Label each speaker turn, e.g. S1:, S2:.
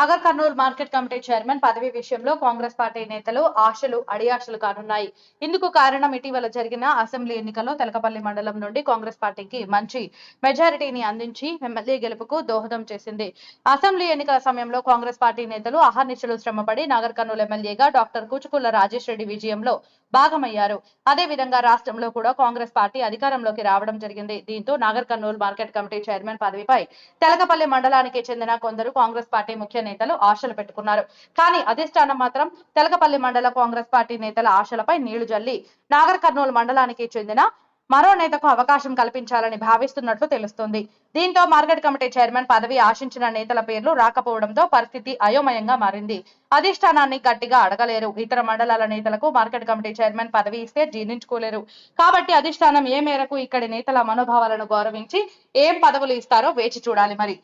S1: Nagar Kurnool market committee chairman పదవి విషయంలో Congress party నేతలు ఆశలు అడియాశలు కానున్నాయి. ఇందుకు కారణం ఇటీవల జరిగిన అసెంబ్లీ ఎన్నికల్లో తెలకపల్లి మండలం నుండి కాంగ్రెస్ పార్టీకి మంచి మెజారిటీని అందించి ఎమ్మెల్యే గెలుపుకు దోహదం చేసింది. అసెంబ్లీ ఎన్నికల సమయంలో కాంగ్రెస్ పార్టీ నేతలు అహర్నిశలు శ్రమపడి నాగర్ కర్నూలు ఎమ్మెల్యేగా డాక్టర్ కూచుకుల్ల రాజేష్ రెడ్డి విజయంలో భాగమయ్యారు. అదే విధంగా రాష్ట్రంలో కూడా కాంగ్రెస్ పార్టీ అధికారంలోకి రావడం జరిగింది. దీంతో Nagar Kurnool market committee chairman పదవిపై Telakapalli మండలానికి చెందిన కొందరు కాంగ్రెస్ పార్టీ ముఖ్య నేతలు ఆశలు పెట్టుకున్నారు. కానీ అధిష్టానం మాత్రం తెలకపల్లి మండల కాంగ్రెస్ పార్టీ నేతల ఆశలపై నీళ్ళు జల్లి నాగర్ కర్నూలు మండలానికి చెందిన మరో నేతకు అవకాశం కల్పించాలని భావిస్తున్నట్లు తెలుస్తుంది. దీంతో మార్కెట్ కమిటీ చైర్మన్ పదవి ఆశించిన నేతల పేర్లు రాకపోవడంతో పరిస్థితి అయోమయంగా మారింది. అధిష్టానాన్ని గట్టిగా అడగలేరు. ఇతర మండలాల నేతలకు మార్కెట్ కమిటీ చైర్మన్ పదవి ఇస్తే జీర్ణించుకోలేరు. కాబట్టి అధిష్టానం ఏ మేరకు ఇక్కడి నేతల మనోభావాలను గౌరవించి ఏం పదవులు ఇస్తారో వేచి చూడాలి మరి.